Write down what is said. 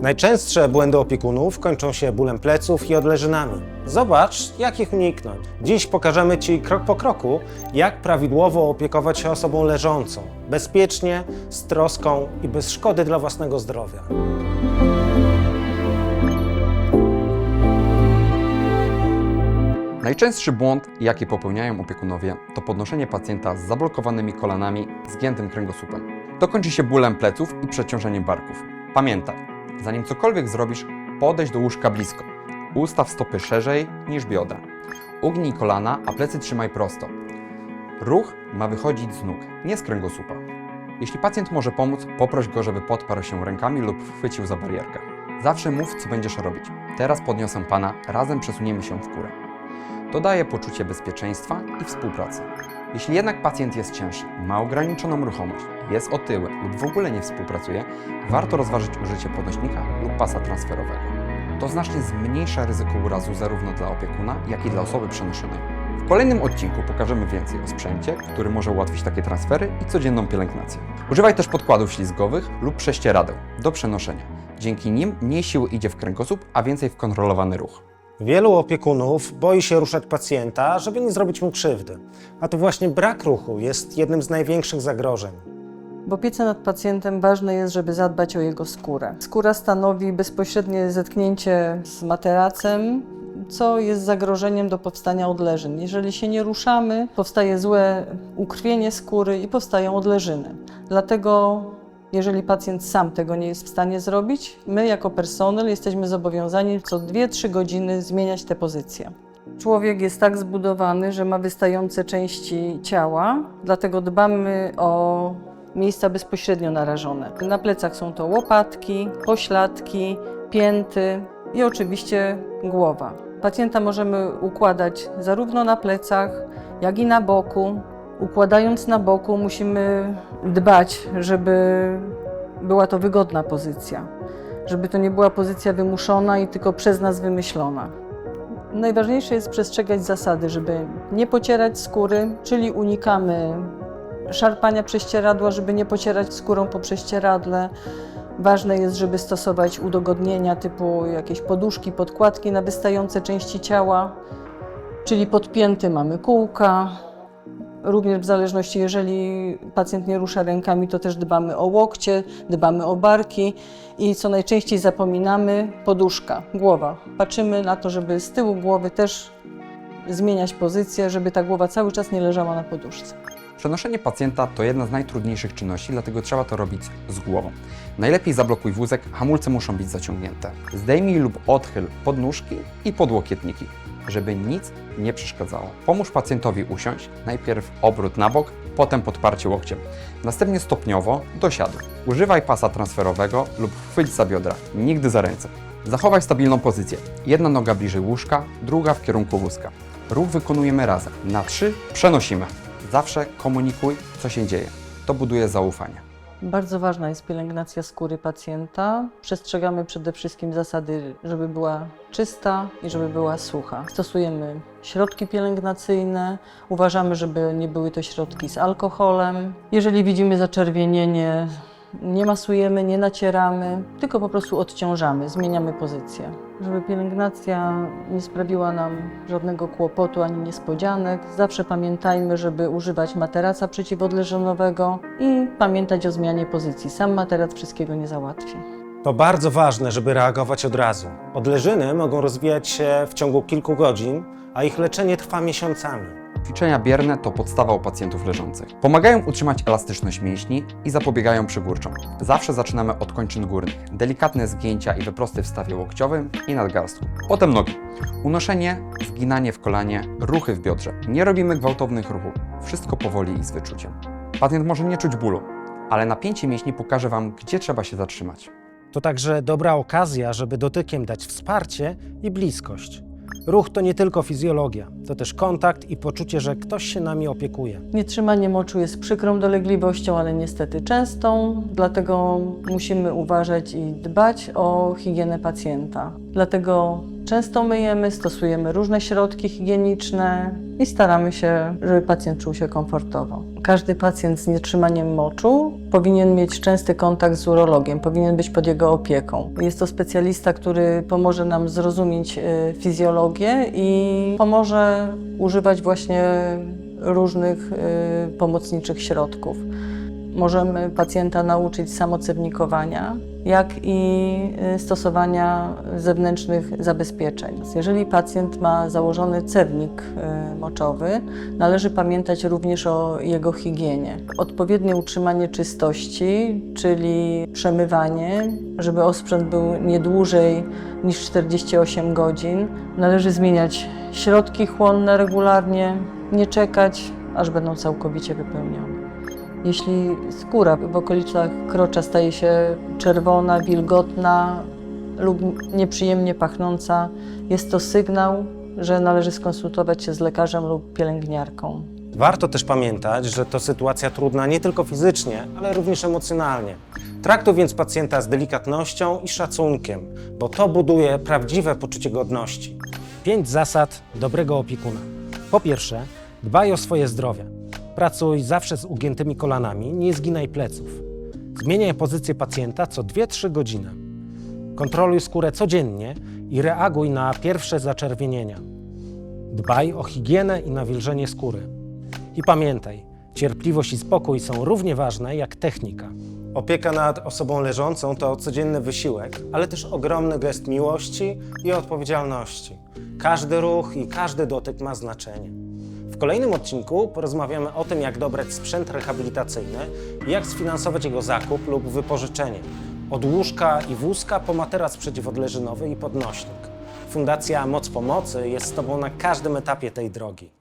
Najczęstsze błędy opiekunów kończą się bólem pleców i odleżynami. Zobacz, jak ich uniknąć. Dziś pokażemy Ci krok po kroku, jak prawidłowo opiekować się osobą leżącą, bezpiecznie, z troską i bez szkody dla własnego zdrowia. Najczęstszy błąd, jaki popełniają opiekunowie, to podnoszenie pacjenta z zablokowanymi kolanami, zgiętym kręgosłupem. To kończy się bólem pleców i przeciążeniem barków. Pamiętaj, zanim cokolwiek zrobisz, podejdź do łóżka blisko. Ustaw stopy szerzej niż biodra. Ugnij kolana, a plecy trzymaj prosto. Ruch ma wychodzić z nóg, nie z kręgosłupa. Jeśli pacjent może pomóc, poproś go, żeby podparł się rękami lub chwycił za barierkę. Zawsze mów, co będziesz robić. Teraz podniosę pana, razem przesuniemy się w górę. To daje poczucie bezpieczeństwa i współpracy. Jeśli jednak pacjent jest cięższy, ma ograniczoną ruchomość, jest otyły lub w ogóle nie współpracuje, warto rozważyć użycie podnośnika lub pasa transferowego. To znacznie zmniejsza ryzyko urazu zarówno dla opiekuna, jak i dla osoby przenoszonej. W kolejnym odcinku pokażemy więcej o sprzęcie, który może ułatwić takie transfery i codzienną pielęgnację. Używaj też podkładów ślizgowych lub prześcieradeł do przenoszenia. Dzięki nim mniej siły idzie w kręgosłup, a więcej w kontrolowany ruch. Wielu opiekunów boi się ruszać pacjenta, żeby nie zrobić mu krzywdy. A to właśnie brak ruchu jest jednym z największych zagrożeń. W opiece nad pacjentem ważne jest, żeby zadbać o jego skórę. Skóra stanowi bezpośrednie zetknięcie z materacem, co jest zagrożeniem do powstania odleżyn. Jeżeli się nie ruszamy, powstaje złe ukrwienie skóry i powstają odleżyny. Dlatego, jeżeli pacjent sam tego nie jest w stanie zrobić, my jako personel jesteśmy zobowiązani co 2-3 godziny zmieniać te pozycje. Człowiek jest tak zbudowany, że ma wystające części ciała, dlatego dbamy o miejsca bezpośrednio narażone. Na plecach są to łopatki, pośladki, pięty i oczywiście głowa. Pacjenta możemy układać zarówno na plecach, jak i na boku. Układając na boku musimy dbać, żeby była to wygodna pozycja, żeby to nie była pozycja wymuszona i tylko przez nas wymyślona. Najważniejsze jest przestrzegać zasady, żeby nie pocierać skóry, czyli unikamy szarpania prześcieradła, żeby nie pocierać skórą po prześcieradle. Ważne jest, żeby stosować udogodnienia typu jakieś poduszki, podkładki na wystające części ciała, czyli podpięty mamy kółka. Również w zależności, jeżeli pacjent nie rusza rękami, to też dbamy o łokcie, dbamy o barki i co najczęściej zapominamy, poduszka, głowa. Patrzymy na to, żeby z tyłu głowy też zmieniać pozycję, żeby ta głowa cały czas nie leżała na poduszce. Przenoszenie pacjenta to jedna z najtrudniejszych czynności, dlatego trzeba to robić z głową. Najlepiej zablokuj wózek, hamulce muszą być zaciągnięte. Zdejmij lub odchyl podnóżki i podłokietniki, żeby nic nie przeszkadzało. Pomóż pacjentowi usiąść, najpierw obrót na bok, potem podparcie łokciem. Następnie stopniowo do siadu. Używaj pasa transferowego lub chwyć za biodra, nigdy za ręce. Zachowaj stabilną pozycję. Jedna noga bliżej łóżka, druga w kierunku wózka. Ruch wykonujemy razem. Na trzy przenosimy. Zawsze komunikuj, co się dzieje. To buduje zaufanie. Bardzo ważna jest pielęgnacja skóry pacjenta. Przestrzegamy przede wszystkim zasady, żeby była czysta i żeby była sucha. Stosujemy środki pielęgnacyjne. Uważamy, żeby nie były to środki z alkoholem. Jeżeli widzimy zaczerwienienie, nie masujemy, nie nacieramy, tylko po prostu odciążamy, zmieniamy pozycję. Żeby pielęgnacja nie sprawiła nam żadnego kłopotu ani niespodzianek, zawsze pamiętajmy, żeby używać materaca przeciwodleżonowego i pamiętać o zmianie pozycji. Sam materac wszystkiego nie załatwi. To bardzo ważne, żeby reagować od razu. Odleżyny mogą rozwijać się w ciągu kilku godzin, a ich leczenie trwa miesiącami. Ćwiczenia bierne to podstawa u pacjentów leżących. Pomagają utrzymać elastyczność mięśni i zapobiegają przygórczom. Zawsze zaczynamy od kończyn górnych. Delikatne zgięcia i wyprosty w stawie łokciowym i nadgarstku. Potem nogi. Unoszenie, zginanie w kolanie, ruchy w biodrze. Nie robimy gwałtownych ruchów. Wszystko powoli i z wyczuciem. Pacjent może nie czuć bólu, ale napięcie mięśni pokaże Wam, gdzie trzeba się zatrzymać. To także dobra okazja, żeby dotykiem dać wsparcie i bliskość. Ruch to nie tylko fizjologia, to też kontakt i poczucie, że ktoś się nami opiekuje. Nietrzymanie moczu jest przykrą dolegliwością, ale niestety częstą, dlatego musimy uważać i dbać o higienę pacjenta. Dlatego Często myjemy, stosujemy różne środki higieniczne i staramy się, żeby pacjent czuł się komfortowo. Każdy pacjent z nietrzymaniem moczu powinien mieć częsty kontakt z urologiem, powinien być pod jego opieką. Jest to specjalista, który pomoże nam zrozumieć e, fizjologię i pomoże używać właśnie różnych e, pomocniczych środków. Możemy pacjenta nauczyć samocewnikowania, jak i y, stosowania zewnętrznych zabezpieczeń. Jeżeli pacjent ma założony cewnik y, moczowy, należy pamiętać również o jego higienie. Odpowiednie utrzymanie czystości, czyli przemywanie, żeby osprzęt był nie dłużej niż 48 godzin. Należy zmieniać środki chłonne regularnie, nie czekać, aż będą całkowicie wypełnione. Jeśli skóra w okolicach krocza staje się czerwona, wilgotna lub nieprzyjemnie pachnąca, jest to sygnał, że należy skonsultować się z lekarzem lub pielęgniarką. Warto też pamiętać, że to sytuacja trudna nie tylko fizycznie, ale również emocjonalnie. Traktuj więc pacjenta z delikatnością i szacunkiem, bo to buduje prawdziwe poczucie godności. Pięć zasad dobrego opiekuna. Po pierwsze, dbaj o swoje zdrowie. Pracuj zawsze z ugiętymi kolanami, nie zginaj pleców. Zmieniaj pozycję pacjenta co 2-3 godziny. Kontroluj skórę codziennie i reaguj na pierwsze zaczerwienienia. Dbaj o higienę i nawilżenie skóry. I pamiętaj, cierpliwość i spokój są równie ważne jak technika. Opieka nad osobą leżącą to codzienny wysiłek, ale też ogromny gest miłości i odpowiedzialności. Każdy ruch i każdy dotyk ma znaczenie. W kolejnym odcinku porozmawiamy o tym, jak dobrać sprzęt rehabilitacyjny jak sfinansować jego zakup lub wypożyczenie. Od łóżka i wózka po materac przeciwodleżynowy i podnośnik. Fundacja Moc Pomocy jest z Tobą na każdym etapie tej drogi.